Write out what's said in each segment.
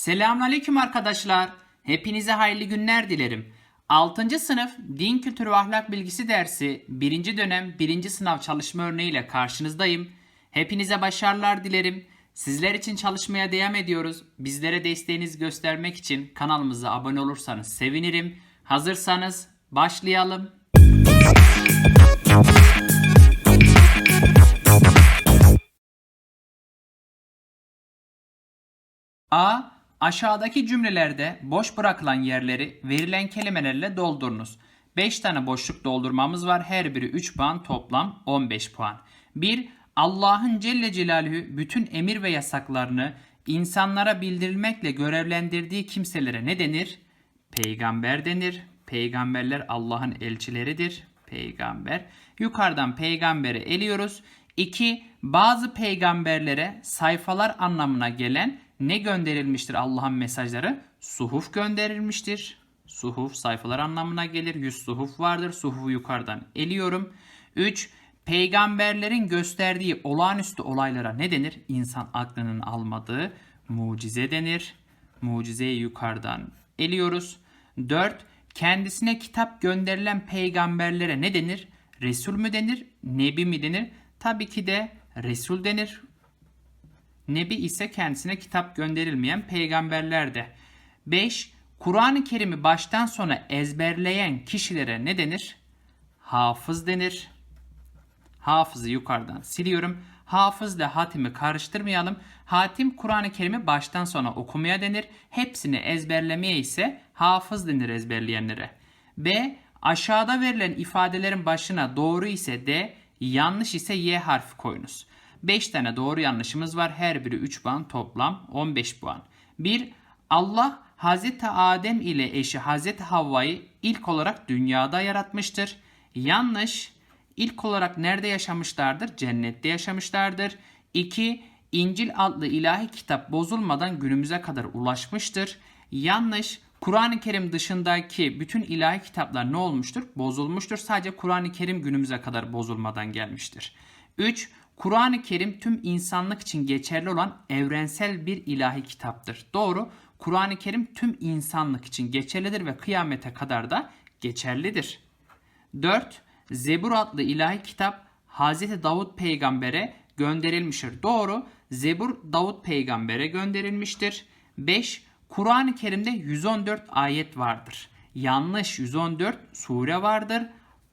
Selamünaleyküm arkadaşlar. Hepinize hayırlı günler dilerim. 6. sınıf Din Kültürü ve Ahlak Bilgisi dersi 1. dönem 1. sınav çalışma örneğiyle karşınızdayım. Hepinize başarılar dilerim. Sizler için çalışmaya devam ediyoruz. Bizlere desteğinizi göstermek için kanalımıza abone olursanız sevinirim. Hazırsanız başlayalım. A. Aşağıdaki cümlelerde boş bırakılan yerleri verilen kelimelerle doldurunuz. 5 tane boşluk doldurmamız var. Her biri 3 puan toplam 15 puan. 1. Allah'ın Celle Celaluhu bütün emir ve yasaklarını insanlara bildirilmekle görevlendirdiği kimselere ne denir? Peygamber denir. Peygamberler Allah'ın elçileridir. Peygamber. Yukarıdan peygamberi eliyoruz. 2. Bazı peygamberlere sayfalar anlamına gelen ne gönderilmiştir Allah'ın mesajları? Suhuf gönderilmiştir. Suhuf sayfalar anlamına gelir. Yüz suhuf vardır. Suhufu yukarıdan eliyorum. 3. Peygamberlerin gösterdiği olağanüstü olaylara ne denir? İnsan aklının almadığı mucize denir. Mucizeyi yukarıdan eliyoruz. 4. Kendisine kitap gönderilen peygamberlere ne denir? Resul mü denir? Nebi mi denir? Tabii ki de Resul denir. Nebi ise kendisine kitap gönderilmeyen peygamberler de. 5. Kur'an-ı Kerim'i baştan sona ezberleyen kişilere ne denir? Hafız denir. Hafızı yukarıdan siliyorum. Hafızla hatimi karıştırmayalım. Hatim Kur'an-ı Kerim'i baştan sona okumaya denir. Hepsini ezberlemeye ise hafız denir ezberleyenlere. B. Aşağıda verilen ifadelerin başına doğru ise D, yanlış ise Y harfi koyunuz. 5 tane doğru yanlışımız var. Her biri 3 puan toplam 15 puan. 1. Allah Hazreti Adem ile eşi Hazreti Havva'yı ilk olarak dünyada yaratmıştır. Yanlış. İlk olarak nerede yaşamışlardır? Cennette yaşamışlardır. 2. İncil adlı ilahi kitap bozulmadan günümüze kadar ulaşmıştır. Yanlış. Kur'an-ı Kerim dışındaki bütün ilahi kitaplar ne olmuştur? Bozulmuştur. Sadece Kur'an-ı Kerim günümüze kadar bozulmadan gelmiştir. 3. Kur'an-ı Kerim tüm insanlık için geçerli olan evrensel bir ilahi kitaptır. Doğru. Kur'an-ı Kerim tüm insanlık için geçerlidir ve kıyamete kadar da geçerlidir. 4. Zebur adlı ilahi kitap Hz. Davut peygambere gönderilmiştir. Doğru. Zebur Davut peygambere gönderilmiştir. 5. Kur'an-ı Kerim'de 114 ayet vardır. Yanlış 114 sure vardır.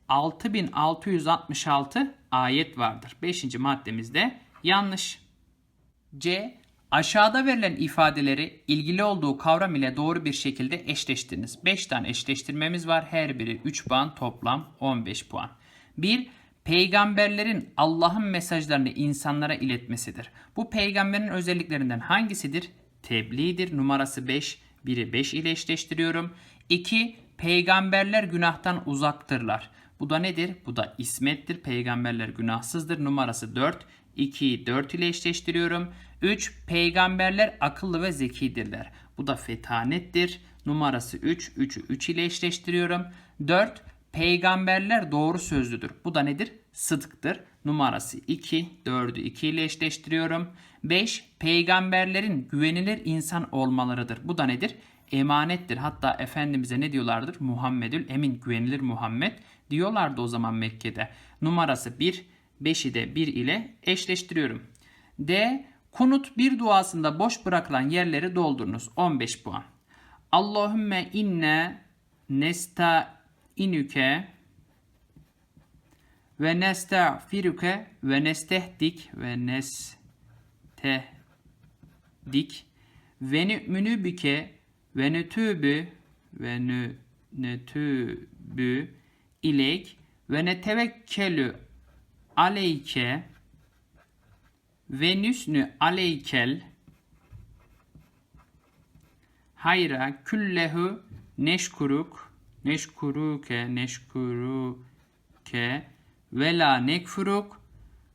6666 ayet vardır. 5. maddemizde yanlış. C. Aşağıda verilen ifadeleri ilgili olduğu kavram ile doğru bir şekilde eşleştiriniz. 5 tane eşleştirmemiz var. Her biri 3 puan toplam 15 puan. 1. Peygamberlerin Allah'ın mesajlarını insanlara iletmesidir. Bu peygamberin özelliklerinden hangisidir? Tebliğdir. Numarası 5. Biri 5 ile eşleştiriyorum. 2. Peygamberler günahtan uzaktırlar. Bu da nedir? Bu da ismettir. Peygamberler günahsızdır. Numarası 4. 2'yi 4 ile eşleştiriyorum. 3. Peygamberler akıllı ve zekidirler. Bu da fetanettir. Numarası 3. 3'ü 3 ile eşleştiriyorum. 4. Peygamberler doğru sözlüdür. Bu da nedir? Sıdktır. Numarası 2. 4'ü 2 ile eşleştiriyorum. 5. Peygamberlerin güvenilir insan olmalarıdır. Bu da nedir? Emanettir. Hatta Efendimiz'e ne diyorlardır? Muhammedül Emin, güvenilir Muhammed diyorlardı o zaman Mekke'de. Numarası 1. 5'i de 1 ile eşleştiriyorum. D. Kunut bir duasında boş bırakılan yerleri doldurunuz. 15 puan. Allahümme inne nesta'inüke ve nesta'firuke ve nestehdik ve nestehdik ve nü'münü bike ve nütübü ve nü nütübü ileyk ve netevekkelü aleyke ve nüsnü aleykel hayra küllehu neşkuruk neşkuruke neşkuruke ve la nekfuruk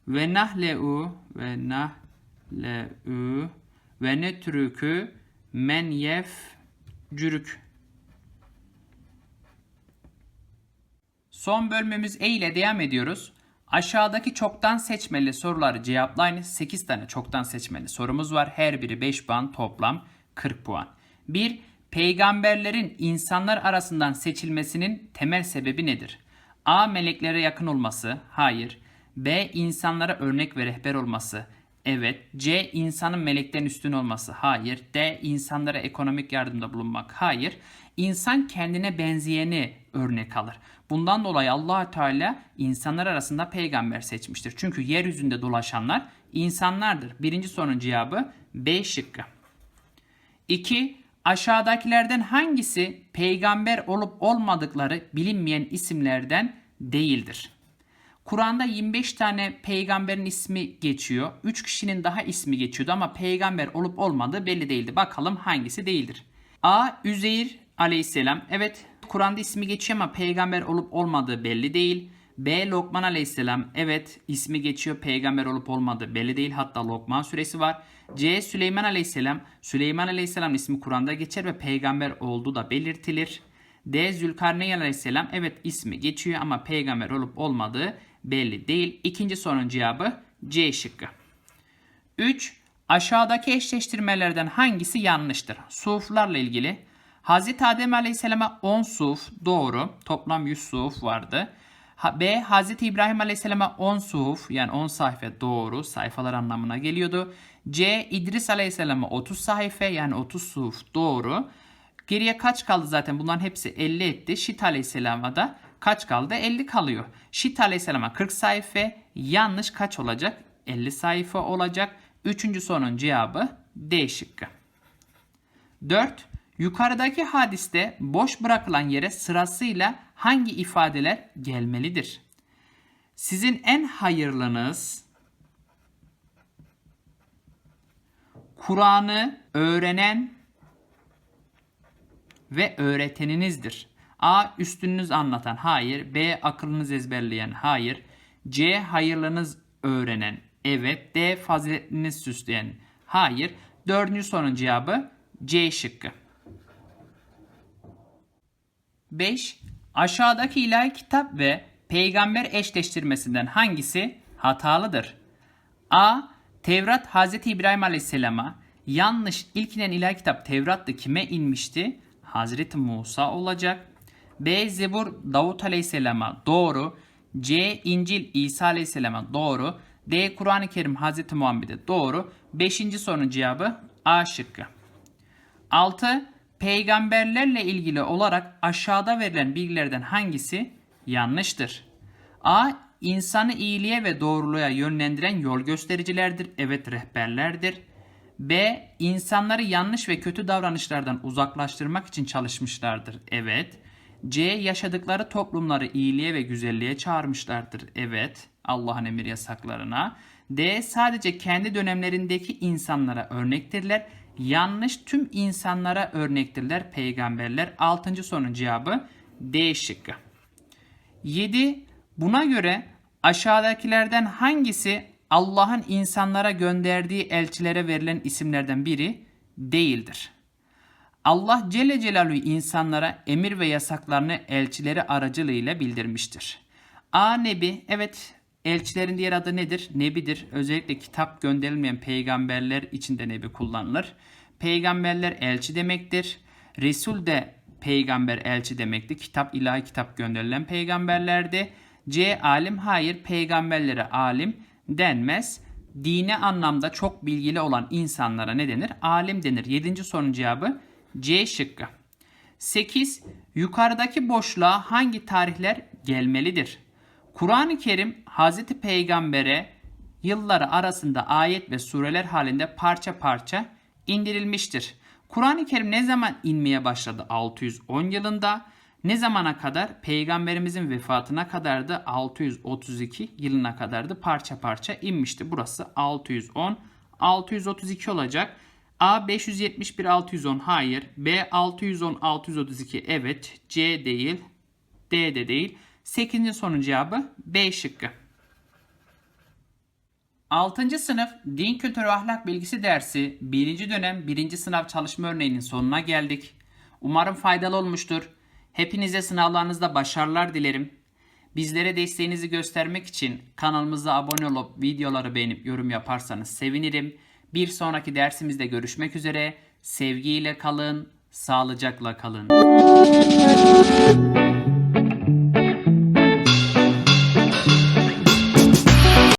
ve nahleu ve nahleu ve netrükü men yef cürük. Son bölümümüz E ile devam ediyoruz. Aşağıdaki çoktan seçmeli soruları cevaplayın. 8 tane çoktan seçmeli sorumuz var. Her biri 5 puan toplam 40 puan. 1. Peygamberlerin insanlar arasından seçilmesinin temel sebebi nedir? A. Meleklere yakın olması. Hayır. B. insanlara örnek ve rehber olması. Evet. C. insanın melekten üstün olması. Hayır. D. insanlara ekonomik yardımda bulunmak. Hayır. İnsan kendine benzeyeni örnek alır. Bundan dolayı allah Teala insanlar arasında peygamber seçmiştir. Çünkü yeryüzünde dolaşanlar insanlardır. Birinci sorunun cevabı B şıkkı. 2. Aşağıdakilerden hangisi peygamber olup olmadıkları bilinmeyen isimlerden değildir? Kur'an'da 25 tane peygamberin ismi geçiyor. 3 kişinin daha ismi geçiyordu ama peygamber olup olmadığı belli değildi. Bakalım hangisi değildir? A. Üzeyir aleyhisselam. Evet Kur'an'da ismi geçiyor ama peygamber olup olmadığı belli değil. B. Lokman aleyhisselam. Evet ismi geçiyor peygamber olup olmadığı belli değil. Hatta Lokman suresi var. C. Süleyman aleyhisselam. Süleyman aleyhisselam ismi Kur'an'da geçer ve peygamber olduğu da belirtilir. D. Zülkarneyn aleyhisselam. Evet ismi geçiyor ama peygamber olup olmadığı belli değil. İkinci sorunun cevabı C şıkkı. 3. Aşağıdaki eşleştirmelerden hangisi yanlıştır? Suflarla ilgili. Hz. Adem Aleyhisselam'a 10 suf doğru. Toplam 100 suf vardı. B. Hz. İbrahim Aleyhisselam'a 10 suf yani 10 sayfa doğru sayfalar anlamına geliyordu. C. İdris Aleyhisselam'a 30 sayfa yani 30 suf doğru. Geriye kaç kaldı zaten bunların hepsi 50 etti. Şit Aleyhisselam'a da kaç kaldı? 50 kalıyor. Şit Aleyhisselam'a 40 sayfa yanlış kaç olacak? 50 sayfa olacak. Üçüncü sorunun cevabı D şıkkı. 4. Yukarıdaki hadiste boş bırakılan yere sırasıyla hangi ifadeler gelmelidir? Sizin en hayırlınız Kur'an'ı öğrenen ve öğreteninizdir. A. Üstününüz anlatan. Hayır. B. Akılınız ezberleyen. Hayır. C. Hayırlınız öğrenen. Evet. D. Faziletiniz süsleyen. Hayır. Dördüncü sorunun cevabı C şıkkı. 5. Aşağıdaki ilahi kitap ve peygamber eşleştirmesinden hangisi hatalıdır? A. Tevrat Hz. İbrahim Aleyhisselam'a yanlış ilk inen ilahi kitap Tevrat'ta kime inmişti? Hazreti Musa olacak. B. Zebur Davut Aleyhisselam'a doğru. C. İncil İsa Aleyhisselam'a doğru. D. Kur'an-ı Kerim Hz. Muhammed'e doğru. Beşinci sorunun cevabı A şıkkı. 6. Peygamberlerle ilgili olarak aşağıda verilen bilgilerden hangisi yanlıştır? A. İnsanı iyiliğe ve doğruluğa yönlendiren yol göstericilerdir. Evet rehberlerdir. B. İnsanları yanlış ve kötü davranışlardan uzaklaştırmak için çalışmışlardır. Evet. C. Yaşadıkları toplumları iyiliğe ve güzelliğe çağırmışlardır. Evet. Allah'ın emir yasaklarına. D. Sadece kendi dönemlerindeki insanlara örnektirler. Yanlış tüm insanlara örnektirler peygamberler. Altıncı sorunun cevabı D şıkkı. 7. Buna göre aşağıdakilerden hangisi Allah'ın insanlara gönderdiği elçilere verilen isimlerden biri değildir? Allah Celle Celaluhu insanlara emir ve yasaklarını elçileri aracılığıyla bildirmiştir. A. Nebi. Evet elçilerin diğer adı nedir? Nebidir. Özellikle kitap gönderilmeyen peygamberler için de nebi kullanılır. Peygamberler elçi demektir. Resul de peygamber elçi demekti. Kitap ilahi kitap gönderilen peygamberlerdi. C. Alim. Hayır peygamberlere alim denmez. Dine anlamda çok bilgili olan insanlara ne denir? Alim denir. Yedinci sorunun cevabı C şıkkı. 8. Yukarıdaki boşluğa hangi tarihler gelmelidir? Kur'an-ı Kerim Hz. Peygamber'e yılları arasında ayet ve sureler halinde parça parça indirilmiştir. Kur'an-ı Kerim ne zaman inmeye başladı? 610 yılında. Ne zamana kadar? Peygamberimizin vefatına kadardı. 632 yılına kadardı. Parça parça inmişti. Burası 610. 632 olacak. A 571 610 hayır. B 610 632 evet. C değil. D de değil. 8. sorunun cevabı B şıkkı. 6. sınıf Din Kültürü Ahlak Bilgisi dersi 1. dönem 1. sınav çalışma örneğinin sonuna geldik. Umarım faydalı olmuştur. Hepinize sınavlarınızda başarılar dilerim. Bizlere desteğinizi göstermek için kanalımıza abone olup videoları beğenip yorum yaparsanız sevinirim. Bir sonraki dersimizde görüşmek üzere. Sevgiyle kalın, sağlıcakla kalın.